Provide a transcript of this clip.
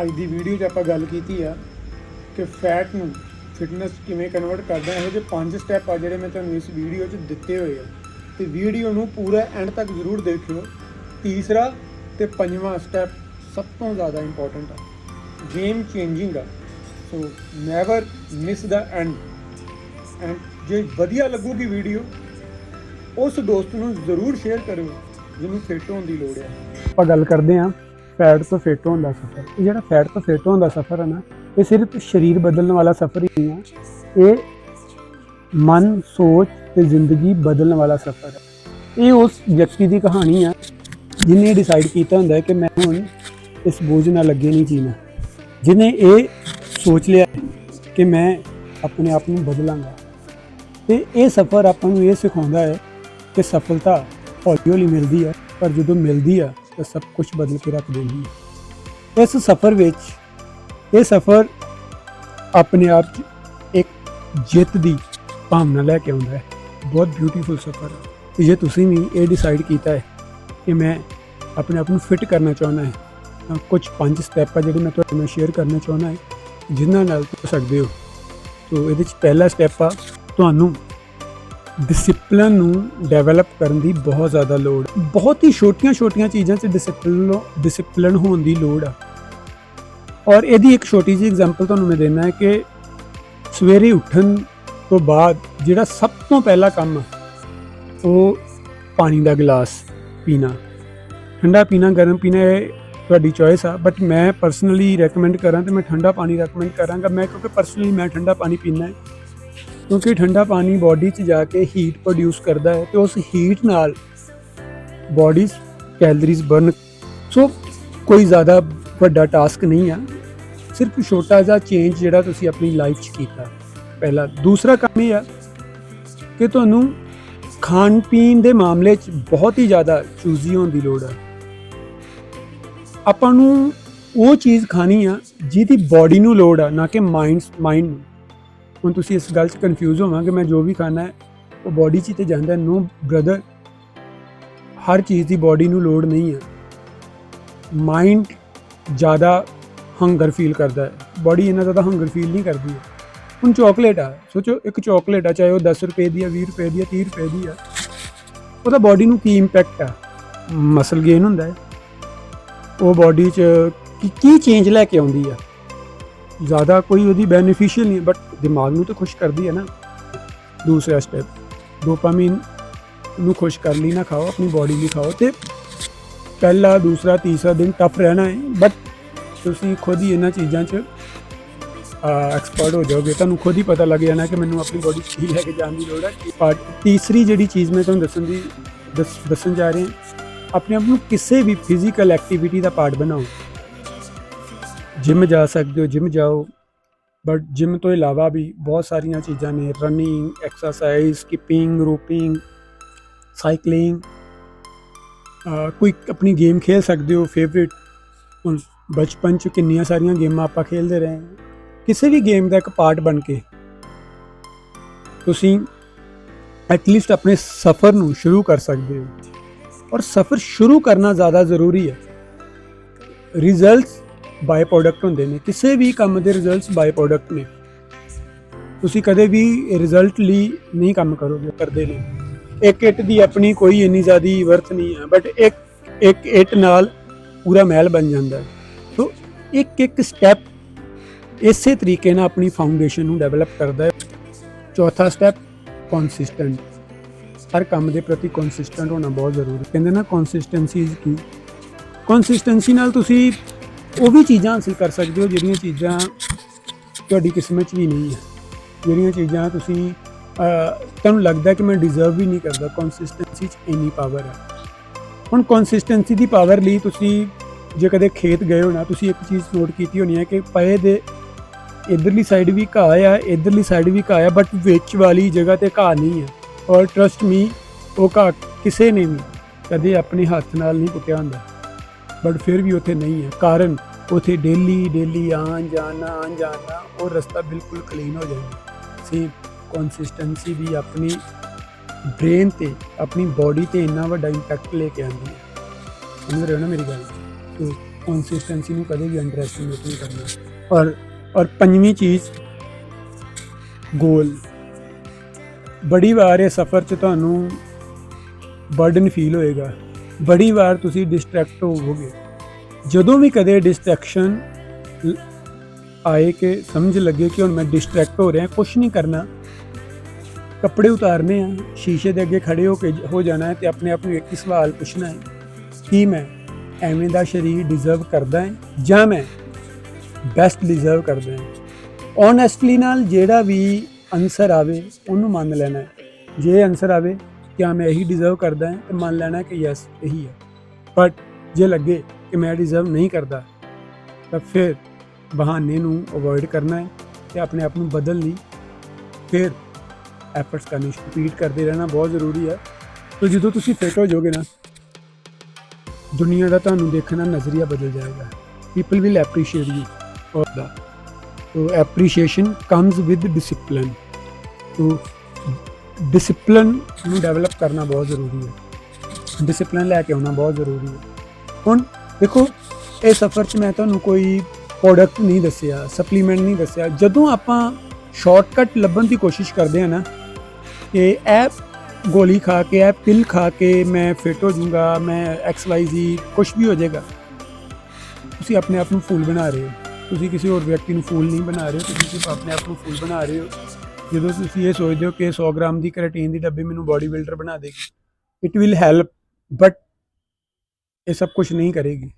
ਅੱਜ ਦੀ ਵੀਡੀਓ 'ਚ ਆਪਾਂ ਗੱਲ ਕੀਤੀ ਆ ਕਿ ਫੈਟ ਨੂੰ ਫਿਟਨੈਸ ਕਿਵੇਂ ਕਨਵਰਟ ਕਰਦੇ ਆ ਇਹੋ ਜਿਹੇ ਪੰਜ ਸਟੈਪ ਆ ਜਿਹੜੇ ਮੈਂ ਤੁਹਾਨੂੰ ਇਸ ਵੀਡੀਓ 'ਚ ਦਿੱਤੇ ਹੋਏ ਆ। ਤੇ ਵੀਡੀਓ ਨੂੰ ਪੂਰਾ ਐਂਡ ਤੱਕ ਜ਼ਰੂਰ ਦੇਖਿਓ। ਤੀਸਰਾ ਤੇ ਪੰਜਵਾਂ ਸਟੈਪ ਸਭ ਤੋਂ ਜ਼ਿਆਦਾ ਇੰਪੋਰਟੈਂਟ ਆ। ਗੇਮ ਚੇਂਜਿੰਗ ਆ। So never miss the end and ਜੇ ਵਧੀਆ ਲੱਗੂਗੀ ਵੀਡੀਓ ਉਸ ਦੋਸਤ ਨੂੰ ਜ਼ਰੂਰ ਸ਼ੇਅਰ ਕਰਿਓ, ਜਿਹਨੂੰ ਫਿੱਟ ਹੋਣ ਦੀ ਲੋੜ ਹੈ ਆਪਾਂ ਗੱਲ ਕਰਦੇ ਹਾਂ ਫੈਟ ਤੋਂ ਫਿੱਟ ਹੋਣ ਦਾ ਸਫ਼ਰ। ਇਹ ਜਿਹੜਾ ਫੈਟ ਤੋਂ ਫਿੱਟ ਹੋਣ ਦਾ ਸਫ਼ਰ ਹੈ ਨਾ, ਇਹ ਸਿਰਫ ਸਰੀਰ ਬਦਲਣ ਵਾਲਾ ਸਫ਼ਰ ਹੀ ਨਹੀਂ ਹੈ। ਇਹ ਮਨ, ਸੋਚ ਤੇ ਜ਼ਿੰਦਗੀ ਬਦਲਣ ਵਾਲਾ ਸਫ਼ਰ ਹੈ। ਇਹ ਉਸ ਵਿਅਕਤੀ ਦੀ ਕਹਾਣੀ ਆ ਜਿਹਨੇ ਡਿਸਾਈਡ ਕੀਤਾ ਹੁੰਦਾ ਹੈ ਕਿ ਮੈਂ ਹੁਣ ਇਸ ਬੋਝ ਨਾਲ ਲੱਗੇ ਨਹੀਂ ਜੀਣਾ। ਜਿਹਨੇ ਇਹ ਸੋਚ ਲਿਆ ਕਿ ਮੈਂ ਆਪਣੇ ਆਪ ਨੂੰ ਬਦਲਾਂਗਾ। ਤੇ ਇਹ ਸਫ਼ਰ ਆਪਾਂ ਨੂੰ ਇਹ ਸਿਖਾਉਂਦਾ ਹੈ ਕਿ ਸਫਲਤਾ ਹੌਲੀ ਹੌਲੀ ਮਿਲਦੀ ਹੈ, ਪਰ ਜਦੋਂ ਮਿਲਦੀ ਆ ਤਾਂ ਸਭ ਕੁਝ ਬਦਲ ਕੇ ਰੱਖ ਦਿੰਦੀ ਹੈ ਇਸ ਸਫ਼ਰ ਵਿੱਚ ਇਹ ਸਫ਼ਰ ਆਪਣੇ ਆਪ 'ਚ ਇੱਕ ਜਿੱਤ ਦੀ ਭਾਵਨਾ ਲੈ ਕੇ ਆਉਂਦਾ ਹੈ। ਬਹੁਤ ਬਿਊਟੀਫੁਲ ਸਫ਼ਰ ਹੈ ਜੇ ਤੁਸੀਂ ਵੀ ਇਹ ਡਿਸਾਈਡ ਕੀਤਾ ਹੈ ਕਿ ਮੈਂ ਆਪਣੇ ਆਪ ਨੂੰ ਫਿਟ ਕਰਨਾ ਚਾਹੁੰਦਾ ਹੈ, ਤਾਂ ਕੁਝ ਪੰਜ ਸਟੈਪ ਆ ਜਿਹੜੇ ਮੈਂ ਤੁਹਾਡੇ ਨਾਲ ਸ਼ੇਅਰ ਕਰਨਾ ਚਾਹੁੰਦਾ ਹਾਂ। ਜਿਨ੍ਹਾਂ ਨਾਲ ਤੁਸੀਂ ਸਕਦੇ ਹੋ। ਸੋ ਇਹਦੇ ਵਿੱਚ ਪਹਿਲਾ ਸਟੈਪ ਆ, ਤੁਹਾਨੂੰ ਡਿਸਪਲਨ ਨੂੰ ਡਿਵੈਲਪ ਕਰਨ ਦੀ ਬਹੁਤ ਜ਼ਿਆਦਾ ਲੋੜ। ਬਹੁਤ ਹੀ ਛੋਟੀਆਂ-ਛੋਟੀਆਂ ਚੀਜ਼ਾਂ 'ਚ ਡਿਸਪਲਿਨ ਡਿਸਪਲਨ ਹੋਣ ਦੀ ਲੋੜ ਆ। ਔਰ ਇਹਦੀ ਇੱਕ ਛੋਟੀ ਜਿਹੀ ਐਗਜ਼ਾਮਪਲ ਤੁਹਾਨੂੰ ਮੈਂ ਦੇਣਾ ਹੈ ਕਿ ਸਵੇਰੇ ਉੱਠਣ ਤੋਂ ਬਾਅਦ ਜਿਹੜਾ ਸਭ ਤੋਂ ਪਹਿਲਾ ਕੰਮ ਉਹ ਪਾਣੀ ਦਾ ਗਲਾਸ ਪੀਣਾ। ਠੰਡਾ ਪੀਣਾ, ਗਰਮ ਪੀਣਾ ਇਹ ਤੁਹਾਡੀ ਚੋਇਸ ਆ ਬਟ ਮੈਂ ਪਰਸਨਲੀ ਰეკਮੈਂਡ ਕਰਾਂ ਤੇ ਮੈਂ ਠੰਡਾ ਪਾਣੀ ਰეკਮੈਂਡ ਕਰਾਂਗਾ। ਮੈਂ ਕਿਉਂਕਿ ਪਰਸਨਲੀ ਮੈਂ ਠੰਡਾ ਪਾਣੀ ਪੀਣਾ ਹੈ। ਕਿਉਂਕਿ ਠੰਡਾ ਪਾਣੀ ਬਾਡੀ 'ਚ ਜਾ ਕੇ ਹੀਟ ਪ੍ਰੋਡਿਊਸ ਕਰਦਾ ਹੈ ਤੇ ਉਸ ਹੀਟ ਨਾਲ ਬਾਡੀ ਕੈਲਰੀਜ਼ ਬਰਨ ਸੋ ਕੋਈ ਜ਼ਿਆਦਾ ਵੱਡਾ ਟਾਸਕ ਨਹੀਂ ਆ। ਸਿਰਫ ਛੋਟਾ ਜਿਹਾ ਚੇਂਜ ਜਿਹੜਾ ਤੁਸੀਂ ਆਪਣੀ ਲਾਈਫ 'ਚ ਕੀਤਾ। ਪਹਿਲਾ। ਦੂਸਰਾ ਕੰਮ ਇਹ ਆ ਕਿ ਤੁਹਾਨੂੰ ਖਾਣ ਪੀਣ ਦੇ ਮਾਮਲੇ 'ਚ ਬਹੁਤ ਹੀ ਜ਼ਿਆਦਾ ਚੂਜ਼ੀ ਹੋਣ ਦੀ ਲੋੜ ਆ। ਆਪਾਂ ਨੂੰ ਉਹ ਚੀਜ਼ ਖਾਣੀ ਆ ਜਿਹਦੀ ਬਾਡੀ ਨੂੰ ਲੋੜ ਆ, ਨਾ ਕਿ ਮਾਈਂਡ ਮਾਈਂਡ ਨੂੰ। ਹੁਣ ਤੁਸੀਂ ਇਸ ਗੱਲ 'ਚ ਕਨਫਿਊਜ਼ ਹੋਵਾਂਗੇ, ਮੈਂ ਜੋ ਵੀ ਖਾਣਾ ਹੈ, ਉਹ ਬਾਡੀ 'ਚ ਹੀ ਤੇ ਜਾਂਦਾ ਨੋ ਬ੍ਰਦਰ ਹਰ ਚੀਜ਼ ਦੀ ਬਾਡੀ ਨੂੰ ਲੋੜ ਨਹੀਂ ਹੈ। ਮਾਈਂਡ ਜ਼ਿਆਦਾ ਹੰਗਰ ਫੀਲ ਕਰਦਾ ਹੈ। ਬਾਡੀ ਇਹਨਾਂ ਜ਼ਿਆਦਾ ਹੰਗਰ ਫੀਲ ਨਹੀਂ ਕਰਦੀ ਹੈ। ਹੁਣ ਚਾਕਲੇਟ ਆ, ਸੋਚੋ, ਇੱਕ ਚਾਕਲੇਟ ਆ, ਚਾਹੇ ਉਹ 10 ਰੁਪਏ ਦੀ ਆ 20 ਰੁਪਏ ਦੀ ਆ 30 ਰੁਪਏ ਦੀ ਆ, ਉਹਦਾ ਬਾਡੀ ਨੂੰ ਕੀ ਇੰਪੈਕਟ ਆ? ਮਸਲ ਗੇਨ ਹੁੰਦਾ ਹੈ। ਉਹ ਬਾਡੀ 'ਚ ਕੀ ਕੀ ਚੇਂਜ ਲੈ ਕੇ ਆਉਂਦੀ ਆ? ਜ਼ਿਆਦਾ ਕੋਈ ਉਹਦੀ ਬੈਨੀਫੀਸ਼ੀਅਲ ਨਹੀਂ ਬਟ ਦਿਮਾਗ ਨੂੰ ਤਾਂ ਖੁਸ਼ ਕਰਦੀ ਹੈ ਨਾ ਦੂਸਰਾ ਸਟੈਪ ਡੋਪਾਮਾਈਨ ਨੂੰ ਖੁਸ਼ ਕਰ ਲਈ ਨਾ ਖਾਓ ਆਪਣੀ ਬਾਡੀ ਲਈ ਖਾਓ ਤੇ ਪਹਿਲਾ ਦੂਸਰਾ ਤੀਸਰਾ ਦਿਨ ਟਫ ਰਹਿਣਾ ਹੈ ਬਟ ਤੁਸੀਂ ਖੁਦ ਹੀ ਇਹਨਾਂ ਚੀਜ਼ਾਂ 'ਚ ਐਕਸਪਰਟ ਹੋ ਜਾਓਗੇ ਤੁਹਾਨੂੰ ਖੁਦ ਹੀ ਪਤਾ ਲੱਗ ਜਾਣਾ ਕਿ ਮੈਨੂੰ ਆਪਣੀ ਬਾਡੀ 'ਚ ਕੀ ਲੈ ਕੇ ਜਾਣ ਦੀ ਲੋੜ ਹੈ ਪਰ ਤੀਸਰੀ ਜਿਹੜੀ ਚੀਜ਼ ਮੈਂ ਤੁਹਾਨੂੰ ਦੱਸਣ ਦੀ ਦੱਸ- ਦੱਸਣ ਜਾ ਰਿਹਾ ਆਪਣੇ ਆਪ ਨੂੰ ਕਿਸੇ ਵੀ ਫਿਜ਼ੀਕਲ ਐਕਟੀਵਿਟੀ ਦਾ ਪਾਰਟ ਬਣਾਓ ਜਿਮ ਜਾ ਸਕਦੇ ਹੋ, ਜਿਮ ਜਾਓ। ਬਟ ਜਿਮ ਤੋਂ ਇਲਾਵਾ ਵੀ ਬਹੁਤ ਸਾਰੀਆਂ ਚੀਜ਼ਾਂ ਨੇ running exercise skipping roping cycling ਕੋਈ ਆਪਣੀ ਗੇਮ ਖੇਲ ਸਕਦੇ ਹੋ ਫੇਵਰਿਟ ਹੁਣ ਬਚਪਨ ਚ ਕਿੰਨੀਆਂ ਸਾਰੀਆਂ ਗੇਮਾਂ ਆਪਾਂ ਖੇਲਦੇ ਰਹੇ ਕਿਸੇ ਵੀ ਗੇਮ ਦਾ ਇੱਕ ਪਾਰਟ ਬਣ ਕੇ ਤੁਸੀਂ ਐਟਲੀਸਟ ਆਪਣੇ ਸਫ਼ਰ ਨੂੰ ਸ਼ੁਰੂ ਕਰ ਸਕਦੇ ਹੋ। ਔਰ ਸਫ਼ਰ ਸ਼ੁਰੂ ਕਰਨਾ ਜ਼ਿਆਦਾ ਜ਼ਰੂਰੀ ਹੈ। ਰਿਜ਼ਲਟਸ ਬਾਈ ਪ੍ਰੋਡਕਟ ਹੁੰਦੇ ਨੇ, ਕਿਸੇ ਵੀ ਕੰਮ ਦੇ ਰਿਜ਼ਲਟਸ ਬਾਈ ਪ੍ਰੋਡਕਟ ਨੇ। ਤੁਸੀਂ ਕਦੇ ਵੀ ਰਿਜ਼ਲਟ ਲਈ ਨਹੀਂ ਕੰਮ ਕਰੋਗੇ, ਕਰਦੇ ਨੇ ਇੱਕ ਇੱਟ ਦੀ ਆਪਣੀ ਕੋਈ ਇੰਨੀ ਜ਼ਿਆਦੀ ਵਰਥ ਨਹੀਂ ਹੈ ਬਟ ਇੱਕ ਇੱਕ ਇੱਟ ਨਾਲ ਪੂਰਾ ਮਹਿਲ ਬਣ ਜਾਂਦਾ। ਹੈ ਸੋ ਇੱਕ ਇੱਕ ਸਟੈਪ ਇਸੇ ਤਰੀਕੇ ਨਾਲ ਆਪਣੀ ਫਾਊਂਡੇਸ਼ਨ ਨੂੰ ਡਿਵੈਲਪ ਕਰਦਾ ਹੈ। ਚੌਥਾ ਸਟੈਪ ਕੰਸਿਸਟੈਂਟ ਹਰ ਕੰਮ ਦੇ ਪ੍ਰਤੀ ਕੰਸਿਸਟੈਂਟ ਹੋਣਾ ਬਹੁਤ ਜ਼ਰੂਰੀ ਕਹਿੰਦੇ ਨਾ ਕੰਸਿਸਟੈਂਸੀ ਇਜ਼ ਕੀ ਕੰਸਿਸਟੈਂਸੀ ਨਾਲ ਤੁਸੀਂ ਉਹ ਵੀ ਚੀਜ਼ਾਂ ਹਾਸਲ ਕਰ ਸਕਦੇ ਹੋ ਜਿਹੜੀਆਂ ਚੀਜ਼ਾਂ ਤੁਹਾਡੀ ਕਿਸਮਤ 'ਚ ਵੀ ਨਹੀਂ ਹੈ। ਜਿਹੜੀਆਂ ਚੀਜ਼ਾਂ ਤੁਸੀਂ ਤੁਹਾਨੂੰ ਲੱਗਦਾ ਕਿ ਮੈਂ ਡਿਜ਼ਰਵ ਵੀ ਨਹੀਂ ਕਰਦਾ ਕੰਸਿਸਟੈਂਸੀ 'ਚ ਇੰਨੀ ਪਾਵਰ ਹੈ। ਹੁਣ ਕੰਸਿਸਟੈਂਸੀ ਦੀ ਪਾਵਰ ਲਈ ਤੁਸੀਂ ਜੇ ਕਦੇ ਖੇਤ ਗਏ ਹੋ ਨਾ ਤੁਸੀਂ ਇੱਕ ਚੀਜ਼ ਨੋਟ ਕੀਤੀ ਹੋਣੀ ਹੈ ਕਿ ਪਏ ਦੇ ਇਧਰਲੀ ਸਾਈਡ ਵੀ ਘਾਹ ਆ, ਇਧਰਲੀ ਸਾਈਡ ਵੀ ਘਾਹ ਆ ਬਟ ਵਿੱਚ ਵਾਲੀ ਜਗ੍ਹਾ ਤੇ ਘਾਹ ਨਹੀਂ ਹੈ। ਔਰ ਟਰਸਟ ਮੀ ਉਹ ਘਾਹ ਕਿਸੇ ਨੇ ਵੀ ਕਦੇ ਆਪਣੇ ਹੱਥ ਨਾਲ ਨਹੀਂ ਪੁੱਟਿਆ ਹੁੰਦਾ। ਬਟ ਫਿਰ ਵੀ ਉੱਥੇ ਨਹੀਂ ਹੈ। ਕਾਰਨ ਉੱਥੇ ਡੇਲੀ ਡੇਲੀ ਆਉਣ, ਜਾਣਾ ਆਉਣ, ਜਾਣਾ, ਉਹ ਰਸਤਾ ਬਿਲਕੁਲ ਕਲੀਨ ਹੋ ਜਾਏਗਾ। ਸੀ ਕੰਸਿਸਟੈਂਸੀ ਵੀ ਆਪਣੀ ਬ੍ਰੇਨ ਤੇ, ਆਪਣੀ ਬਾਡੀ ਤੇ ਇੰਨਾ ਵੱਡਾ ਇੰਪੈਕਟ ਲੈ ਕੇ ਆਉਂਦੀ ਹੈ। ਸਮਝ ਰਹੇ ਹੋ ਨਾ ਮੇਰੀ ਗੱਲ? ਸੋ ਕੰਸਿਸਟੈਂਸੀ ਨੂੰ ਕਦੇ ਵੀ ਅੰਡਰ ਐਸਟੀਮੇਟ ਨਹੀਂ ਕਰਨਾ। ਔਰ ਔਰ ਪੰਜਵੀਂ ਚੀਜ਼ ਗੋਲ ਬੜੀ ਵਾਰ ਇਹ ਸਫ਼ਰ 'ਚ ਤੁਹਾਨੂੰ ਬਰਡਨ ਫੀਲ ਹੋਏਗਾ। ਬੜੀ ਵਾਰ ਤੁਸੀਂ ਡਿਸਟਰੈਕਟ ਹੋਵੋਗੇ। ਜਦੋਂ ਵੀ ਕਦੇ ਡਿਸਟਰੈਕਸ਼ਨ ਆਏ ਕਿ ਸਮਝ ਲੱਗੇ ਕਿ ਹੁਣ ਮੈਂ ਡਿਸਟਰੈਕਟ ਹੋ ਰਿਹਾ ਕੁਝ ਨਹੀਂ ਕਰਨਾ। ਕੱਪੜੇ ਉਤਾਰਨੇ ਆ, ਸ਼ੀਸ਼ੇ ਦੇ ਅੱਗੇ ਖੜੇ ਹੋ ਕੇ ਹੋ ਜਾਣਾ ਹੈ ਤੇ ਆਪਣੇ ਆਪ ਨੂੰ ਇੱਕ ਸਵਾਲ ਪੁੱਛਣਾ ਹੈ, ਕੀ ਮੈਂ ਐਵੇਂ ਦਾ ਸ਼ਰੀਰ ਡਿਜ਼ਰਵ ਕਰਦਾ ਹੈ ਜਾਂ ਮੈਂ ਬੈਸਟ ਡਿਜ਼ਰਵ ਕਰਦਾ ਹਾਂ? ਓਨੈਸਟਲੀ ਨਾਲ ਜਿਹੜਾ ਵੀ ਆਨਸਰ ਆਵੇ, ਉਹਨੂੰ ਮੰਨ ਲੈਣਾ ਹੈ। ਜੇ ਆਨਸਰ ਆਵੇ ਕਿ ਮੈਂ ਇਹੀ ਡਿਜ਼ਰਵ ਕਰਦਾ ਹਾਂ, ਤੇ ਮੰਨ ਲੈਣਾ ਕਿ ਯੈਸ ਇਹੀ ਹੈ। ਬਟ ਜੇ ਲੱਗੇ ਕਿ ਮੈਂ ਡਿਜ਼ਰਵ ਨਹੀਂ ਕਰਦਾ, ਤਾਂ ਫਿਰ ਬਹਾਨੇ ਨੂੰ ਅਵੋਇਡ ਕਰਨਾ ਹੈ ਤੇ ਆਪਣੇ ਆਪ ਨੂੰ ਬਦਲ ਲਈ ਫਿਰ ਐਫਰਟਸ ਕਰਨੀ ਰਿਪੀਟ ਕਰਦੇ ਰਹਿਣਾ ਬਹੁਤ ਜ਼ਰੂਰੀ ਹੈ। ਤੇ ਜਦੋਂ ਤੁਸੀਂ ਫਿਟ ਹੋ ਜਾਓਗੇ ਨਾ, ਦੁਨੀਆ ਦਾ ਤੁਹਾਨੂੰ ਦੇਖਣਾ ਨਜ਼ਰੀਆ ਬਦਲ ਜਾਏਗਾ। People will appreciate you for the ਤੋ ਐਪਰੀਸ਼ੀਏਸ਼ਨ ਕਮਸ ਵਿਦ ਡਿਸਪਲਿਨ ਤੋ ਡਿਸਪਲਿਨ ਨੂੰ ਡਿਵੈਲਪ ਕਰਨਾ ਬਹੁਤ ਜ਼ਰੂਰੀ ਹੈ। ਡਿਸਪਲਿਨ ਲੈ ਕੇ ਆਉਣਾ ਬਹੁਤ ਜ਼ਰੂਰੀ ਹੈ। ਹੁਣ ਦੇਖੋ, ਇਹ ਸਫ਼ਰ 'ਚ ਮੈਂ ਤੁਹਾਨੂੰ ਕੋਈ ਪ੍ਰੋਡਕਟ ਨਹੀਂ ਦੱਸਿਆ ਸਪਲੀਮੈਂਟ ਨਹੀਂ ਦੱਸਿਆ। ਜਦੋਂ ਆਪਾਂ ਸ਼ਾਰਟਕਟ ਲੱਭਣ ਦੀ ਕੋਸ਼ਿਸ਼ ਕਰਦੇ ਹਾਂ ਨਾ, ਕਿ ਇਹ ਗੋਲੀ ਖਾ ਕੇ, ਇਹ ਪਿਲ ਖਾ ਕੇ ਮੈਂ ਫਿਟ ਹੋ ਜਾਊਂਗਾ, ਮੈਂ ਐਕਸ ਵਾਈ ਜ਼ੀ ਕੁਝ ਵੀ ਹੋ ਜਾਏਗਾ, ਤੁਸੀਂ ਆਪਣੇ ਆਪ ਨੂੰ ਫੂਲ ਬਣਾ ਰਹੇ ਹੋ। ਤੁਸੀਂ ਕਿਸੇ ਹੋਰ ਵਿਅਕਤੀ ਨੂੰ ਫੂਲ ਨਹੀਂ ਬਣਾ ਰਹੇ ਹੋ, ਤੁਸੀਂ ਸਿਰਫ ਆਪਣੇ ਆਪ ਨੂੰ ਫੂਲ ਬਣਾ ਰਹੇ ਹੋ। ਜਦੋਂ ਤੁਸੀਂ ਇਹ ਸੋਚਦੇ ਹੋ ਕਿ 100 ਗ੍ਰਾਮ ਦੀ ਕੈਰੇਟਿਨ ਦੀ ਡੱਬੀ ਮੈਨੂੰ ਬਾਡੀ ਬਿਲਡਰ ਬਣਾ ਦੇਗੀ ਇਟ ਵਿਲ ਹੈਲਪ ਬਟ ਇਹ ਸਭ ਕੁਝ ਨਹੀਂ ਕਰੇਗੀ।